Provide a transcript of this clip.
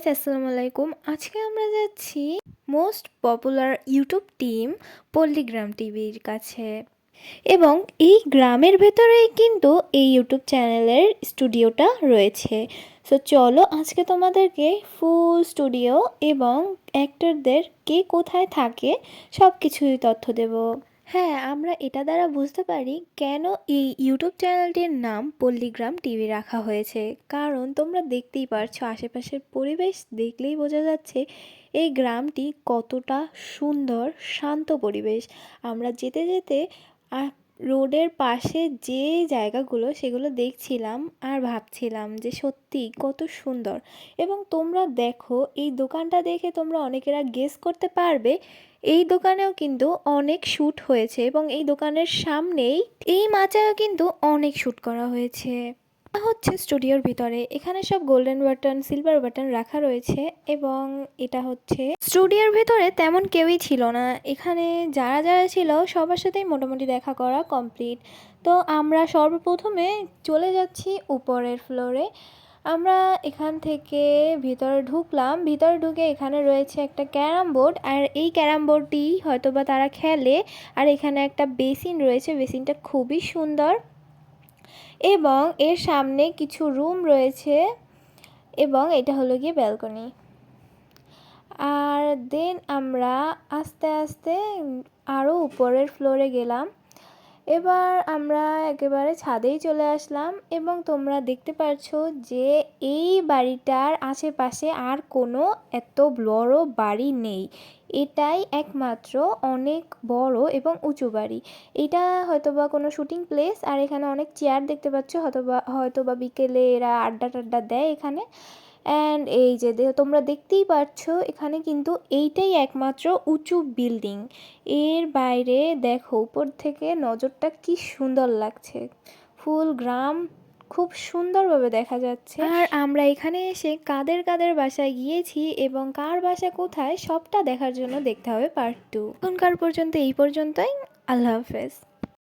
Guys আসসালামু আলাইকুম আজকে আমরা যাচ্ছি most popular YouTube team Palligram টিভির কাছে। এবং এই গ্রামের ভেতরেই কিন্তু এই ইউটিউব চ্যানেলের স্টুডিওটা রয়েছে। সো চলো আজকে তোমাদেরকে ফুল স্টুডিও এবং অ্যাক্টরদের কে কোথায় থাকে সব কিছুই তথ্য দেব। হ্যাঁ আমরা এটা দ্বারা বুঝতে পারি কেন এই ইউটিউব চ্যানেলটির নাম পল্লীগ্রাম টিভি রাখা হয়েছে। কারণ তোমরা দেখতেই পারছ, আশেপাশের পরিবেশ দেখলেই বোঝা যাচ্ছে এই গ্রামটি কতটা সুন্দর, শান্ত পরিবেশ। আমরা যেতে যেতে রোডের পাশে যে জায়গাগুলো, সেগুলো দেখছিলাম আর ভাবছিলাম যে সত্যি কত সুন্দর। এবং তোমরা দেখো, এই দোকানটা দেখে তোমরা অনেকেরা গেস করতে পারবে, এই দোকানেও কিন্তু অনেক শ্যুট হয়েছে এবং এই দোকানের সামনেই এই মাচায়ও কিন্তু অনেক শ্যুট করা হয়েছে। হচ্ছে স্টুডিওর ভিতরে। এখানে সব গোল্ডেন বাটন সিলভার বাটন রাখা রয়েছে এবং এটা হচ্ছে স্টুডিওর ভিতরে তেমন কেউই ছিল না। এখানে যারা যারা ছিল সবার সাথেই মোটামুটি দেখা করা কমপ্লিট তো আমরা সর্বপ্রথমে চলে যাচ্ছি উপরের ফ্লোরে আমরা এখান থেকে ভিতরে ঢুকলাম। ভিতরে ঢুকে এখানে রয়েছে একটা ক্যারাম বোর্ড আর এই ক্যারাম বোর্ডটি হয়তো বা তারা খেলে। আর এখানে একটা বেসিন রয়েছে। বেসিনটা খুবই সুন্দর। এবং এর সামনে কিছু রুম রয়েছে এবং এটা হলো গিয়ে ব্যালকনি। আর দেন আমরা আস্তে আস্তে আরও উপরের ফ্লোরে গেলাম। এবার আমরা একেবারে ছাদেই চলে আসলাম এবং তোমরা দেখতে পারছ যে এই বাড়িটার আশেপাশে আর কোনো এত বড় বাড়ি নেই। এটাই একমাত্র অনেক বড় এবং উঁচু বাড়ি। এটা হয়তোবা কোনো শুটিং প্লেস, আর এখানে অনেক চেয়ার দেখতে পাচ্ছ হয়তোবা হয়তোবা বিকেলে এরা আড্ডা টাড্ডা দেয় এখানে। অ্যান্ড এই যে তোমরা দেখতেই পাচ্ছো এখানে কিন্তু এইটাই একমাত্র উঁচু বিল্ডিং এর বাইরে দেখো, উপর থেকে নজরটা কি সুন্দর লাগছে। ফুল গ্রাম খুব সুন্দরভাবে দেখা যাচ্ছে। আর আমরা এখানে এসে কাদের কাদের বাসায় গিয়েছি এবং কার বাসা কোথায়, সবটা দেখার জন্য দেখতে হবে পার্ট টু এখনকার পর্যন্ত এই পর্যন্তই। আল্লাহ হাফেজ।